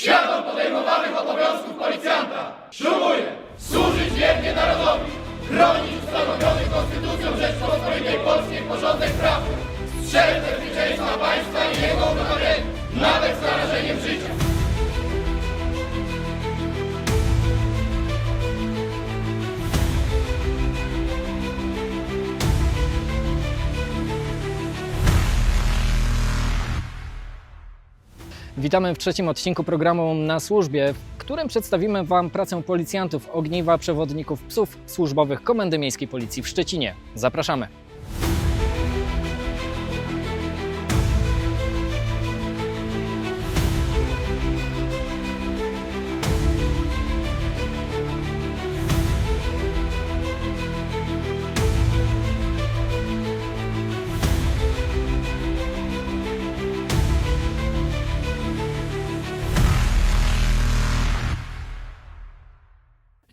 świadom podejmowanych obowiązków policjanta. Ślubuję służyć wiernie narodowi, chronić ustanowiony Konstytucją Rzeczpospolitej Polskiej porządek prawny, strzec bezpieczeństwa państwa i jego obywateli, nawet z Witamy w trzecim odcinku programu Na Służbie, w którym przedstawimy Wam pracę policjantów ogniwa przewodników psów służbowych Komendy Miejskiej Policji w Szczecinie. Zapraszamy.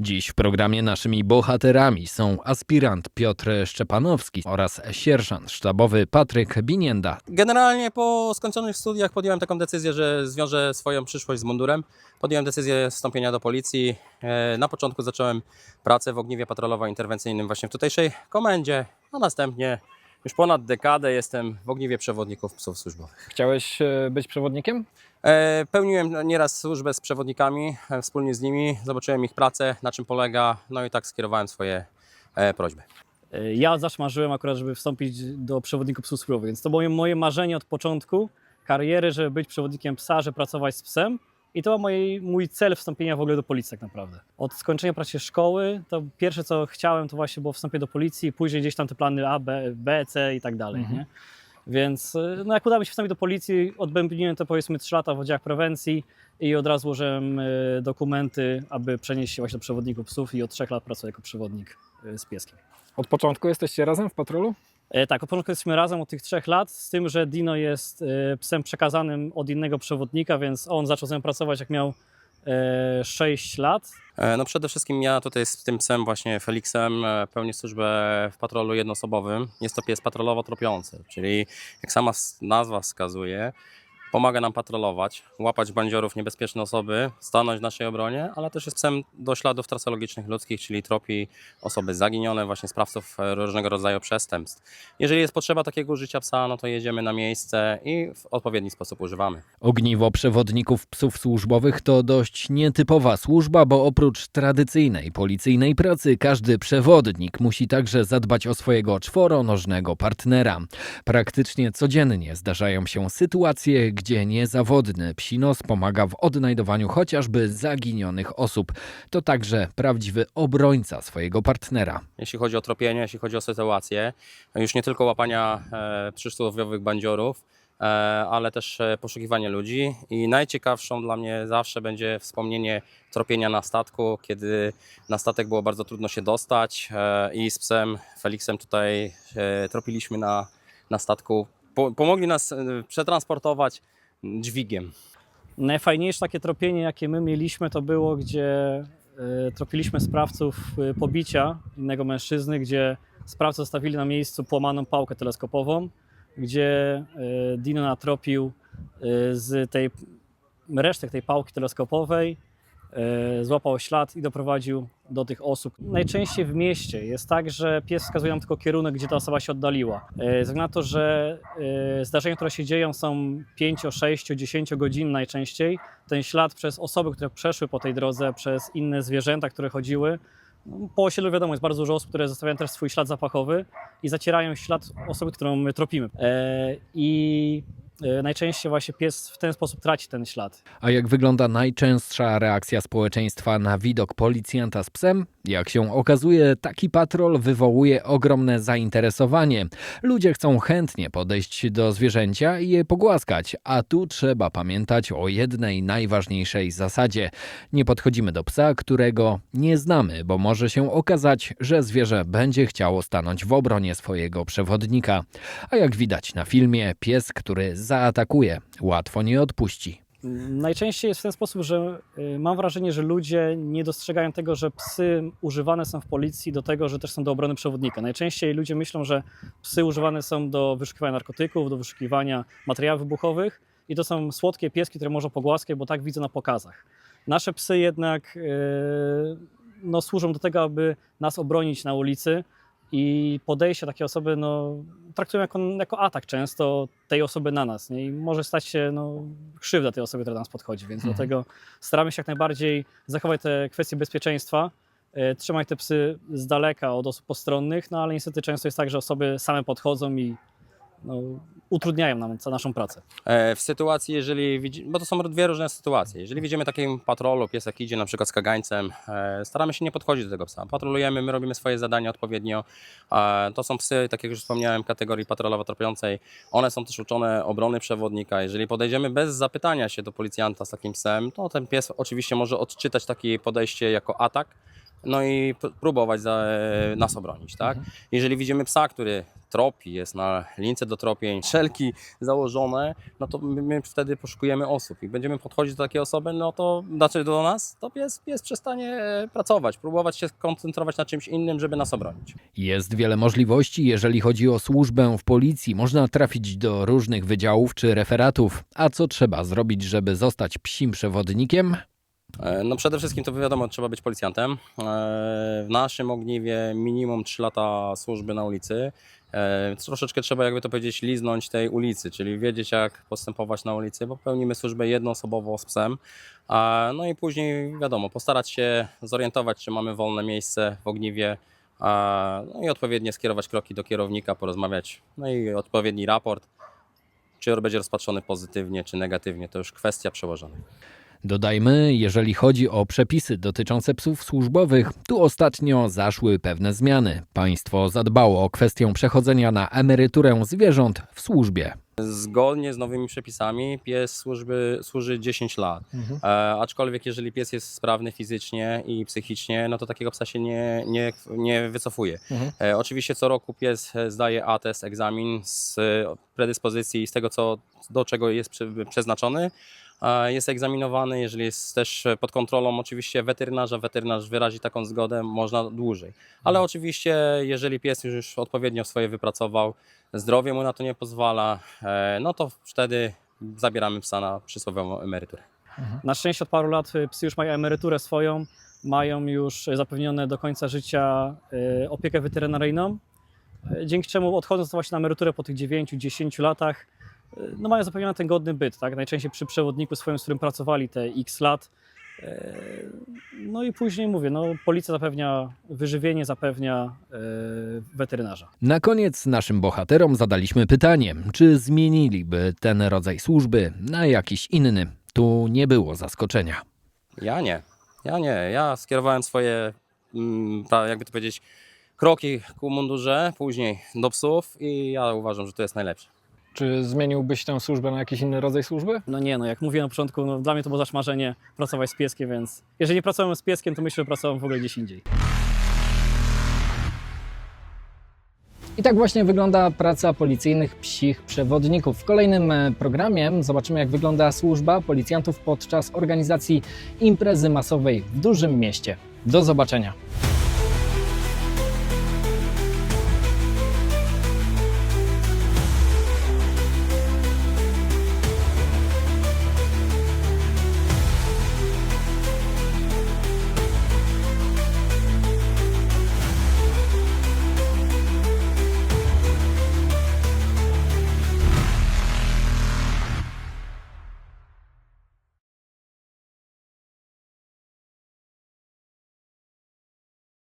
Dziś w programie naszymi bohaterami są aspirant Piotr Szczepanowski oraz sierżant sztabowy Patryk Binienda. Generalnie po skończonych studiach podjąłem taką decyzję, że zwiążę swoją przyszłość z mundurem. Podjąłem decyzję wstąpienia do policji. E, Na początku zacząłem pracę w ogniwie patrolowo-interwencyjnym właśnie w tutejszej komendzie, a następnie już ponad dekadę jestem w ogniwie przewodników psów służbowych. Chciałeś e, być przewodnikiem? E, Pełniłem nieraz służbę z przewodnikami, e, wspólnie z nimi, zobaczyłem ich pracę, na czym polega, no i tak skierowałem swoje e, prośby. Ja zawsze marzyłem akurat, żeby wstąpić do przewodników psów służbowych, więc to było moje marzenie od początku kariery, żeby być przewodnikiem psa, żeby pracować z psem. I to był mój, mój cel wstąpienia w ogóle do policji tak naprawdę. Od skończenia pracy szkoły, to pierwsze co chciałem to właśnie było wstąpienie do policji, później gdzieś tam te plany A, B, B C i tak dalej, Mhm. nie? Więc y, no jak udało mi się wstąpić do policji, odbębniłem to powiedzmy 3 lata w oddziałach prewencji i od razu złożyłem y, dokumenty, aby przenieść się właśnie do przewodników psów i od 3 lat pracuję jako przewodnik y, z pieskiem. Od początku jesteście razem w patrolu? E, Tak, od początku jesteśmy razem od tych trzech lat, z tym, że Dino jest e, psem przekazanym od innego przewodnika, więc on zaczął ze mną pracować jak miał 6 lat. E, No przede wszystkim ja tutaj z tym psem właśnie Felixem e, pełnię służbę w patrolu jednoosobowym. Jest to pies patrolowo-tropiący, czyli jak sama nazwa wskazuje, pomaga nam patrolować, łapać bandziorów, niebezpieczne osoby, stanąć w naszej obronie, ale też jest psem do śladów trasologicznych ludzkich, czyli tropi osoby zaginione, właśnie sprawców e, różnego rodzaju przestępstw. Jeżeli jest potrzeba takiego użycia psa, no to jedziemy na miejsce i w odpowiedni sposób używamy. Ogniwo przewodników psów służbowych to dość nietypowa służba, bo oprócz tradycyjnej policyjnej pracy każdy przewodnik musi także zadbać o swojego czworonożnego partnera. Praktycznie codziennie zdarzają się sytuacje, gdzie niezawodny psinos pomaga w odnajdowaniu chociażby zaginionych osób. To także prawdziwy obrońca swojego partnera. jeśli chodzi o tropienie, jeśli chodzi o sytuację, już nie tylko łapania e, przysłowiowych bandziorów, e, ale też e, poszukiwanie ludzi. I najciekawszą dla mnie zawsze będzie wspomnienie tropienia na statku, kiedy na statek było bardzo trudno się dostać e, i z psem Felixem tutaj e, tropiliśmy na, na statku. Po, pomogli nas e, przetransportować dźwigiem. Najfajniejsze takie tropienie, jakie my mieliśmy, to było, gdzie e, tropiliśmy sprawców e, pobicia innego mężczyzny, gdzie sprawcy zostawili na miejscu połamaną pałkę teleskopową, gdzie Dino natropił z tej resztek tej pałki teleskopowej, złapał ślad i doprowadził do tych osób. Najczęściej w mieście jest tak, że pies wskazuje nam tylko kierunek, gdzie ta osoba się oddaliła. E, Ze względu na to, że e, zdarzenia, które się dzieją są 5, 6, 10 godzin najczęściej, ten ślad przez osoby, które przeszły po tej drodze, przez inne zwierzęta, które chodziły, no, po osiedlu wiadomo, jest bardzo dużo osób, które zostawiają też swój ślad zapachowy i zacierają ślad osoby, którą my tropimy. E, I e, najczęściej właśnie pies w ten sposób traci ten ślad. A jak wygląda najczęstsza reakcja społeczeństwa na widok policjanta z psem? Jak się okazuje, taki patrol wywołuje ogromne zainteresowanie. Ludzie chcą chętnie podejść do zwierzęcia i je pogłaskać, a tu trzeba pamiętać o jednej najważniejszej zasadzie. Nie podchodzimy do psa, którego nie znamy, bo może się okazać, że zwierzę będzie chciało stanąć w obronie swojego przewodnika. A jak widać na filmie, pies, który zaatakuje, łatwo nie odpuści. Najczęściej jest w ten sposób, że y, mam wrażenie, że ludzie nie dostrzegają tego, że psy używane są w policji do tego, że też są do obrony przewodnika. Najczęściej ludzie myślą, że psy używane są do wyszukiwania narkotyków, do wyszukiwania materiałów wybuchowych i to są słodkie pieski, które można pogłaskać, bo tak widzę na pokazach. Nasze psy jednak e, no, służą do tego, aby nas obronić na ulicy i podejście takiej osoby no, traktują jako, jako atak często tej osoby na nas. Nie? I może stać się no, krzywda tej osoby, która do nas podchodzi, więc Mhm. dlatego staramy się jak najbardziej zachować te kwestie bezpieczeństwa, e, trzymać te psy z daleka od osób postronnych, no ale niestety często jest tak, że osoby same podchodzą i no, utrudniają nam naszą pracę. E, W sytuacji, jeżeli widzi, bo to są dwie różne sytuacje. Jeżeli widzimy takim patrolu, piesek idzie na przykład z kagańcem, e, staramy się nie podchodzić do tego psa. Patrolujemy, my robimy swoje zadania odpowiednio. E, To są psy, tak jak już wspomniałem, kategorii patrolowo-tropiącej. One są też uczone obrony przewodnika. Jeżeli podejdziemy bez zapytania się do policjanta z takim psem, to ten pies oczywiście może odczytać takie podejście jako atak. No i próbować za, e, nas obronić, tak? Jeżeli widzimy psa, który tropi, jest na lince do tropień, szelki założone, no to my, my wtedy poszukujemy osób i będziemy podchodzić do takiej osoby, no to znaczy do nas, to pies, pies przestanie e, pracować, próbować się skoncentrować na czymś innym, żeby nas obronić. Jest wiele możliwości, jeżeli chodzi o służbę w policji. Można trafić do różnych wydziałów czy referatów. A co trzeba zrobić, żeby zostać psim przewodnikiem? E, No przede wszystkim to wiadomo, trzeba być policjantem. E, W naszym ogniwie minimum 3 lata służby na ulicy. E, Troszeczkę trzeba, jakby to powiedzieć, liznąć tej ulicy, czyli wiedzieć jak postępować na ulicy, bo pełnimy służbę jednoosobowo z psem. No i później wiadomo, postarać się zorientować, czy mamy wolne miejsce w ogniwie. No i odpowiednio skierować kroki do kierownika, porozmawiać, no i odpowiedni raport. Czy będzie rozpatrzony pozytywnie, czy negatywnie, to już kwestia przełożonych. Dodajmy, jeżeli chodzi o przepisy dotyczące psów służbowych, tu ostatnio zaszły pewne zmiany. Państwo zadbało o kwestię przechodzenia na emeryturę zwierząt w służbie. Zgodnie z nowymi przepisami pies służby, służy 10 lat. E, aczkolwiek jeżeli pies jest sprawny fizycznie i psychicznie, no to takiego psa się nie, nie, nie wycofuje. Mhm. E, oczywiście co roku pies zdaje atest, egzamin z predyspozycji i z tego, co, do czego jest przeznaczony. E, Jest egzaminowany, jeżeli jest też pod kontrolą oczywiście weterynarza, weterynarz wyrazi taką zgodę, można dłużej. Ale oczywiście, jeżeli pies już odpowiednio swoje wypracował, zdrowie mu na to nie pozwala, e, no to wtedy zabieramy psa na przysłowiową emeryturę. Na szczęście od paru lat y, psy już mają emeryturę swoją, mają już zapewnione do końca życia opiekę weterynaryjną, dzięki czemu odchodząc właśnie na emeryturę po tych 9-10 latach, no mają zapewniony ten godny byt, tak? najczęściej przy przewodniku swoim, z którym pracowali te x lat. Y, No i później mówię, no, policja zapewnia wyżywienie, zapewnia y, weterynarza. Na koniec naszym bohaterom zadaliśmy pytanie, czy zmieniliby ten rodzaj służby na jakiś inny. Tu nie było zaskoczenia. Ja nie. Ja nie. Ja skierowałem swoje, mm, ta- jakby to powiedzieć, kroki ku mundurze, później do psów i ja uważam, że to jest najlepsze. Czy zmieniłbyś tę służbę na jakiś inny rodzaj służby? No nie, no jak mówiłem na początku, no, dla mnie to było zawsze marzenie pracować z pieskiem, więc jeżeli nie pracowałem z pieskiem, to myślę, że pracowałem w ogóle gdzieś indziej. I tak właśnie wygląda praca policyjnych psich przewodników. W kolejnym e, programie zobaczymy, jak wygląda służba policjantów podczas organizacji imprezy masowej w dużym mieście. Do zobaczenia.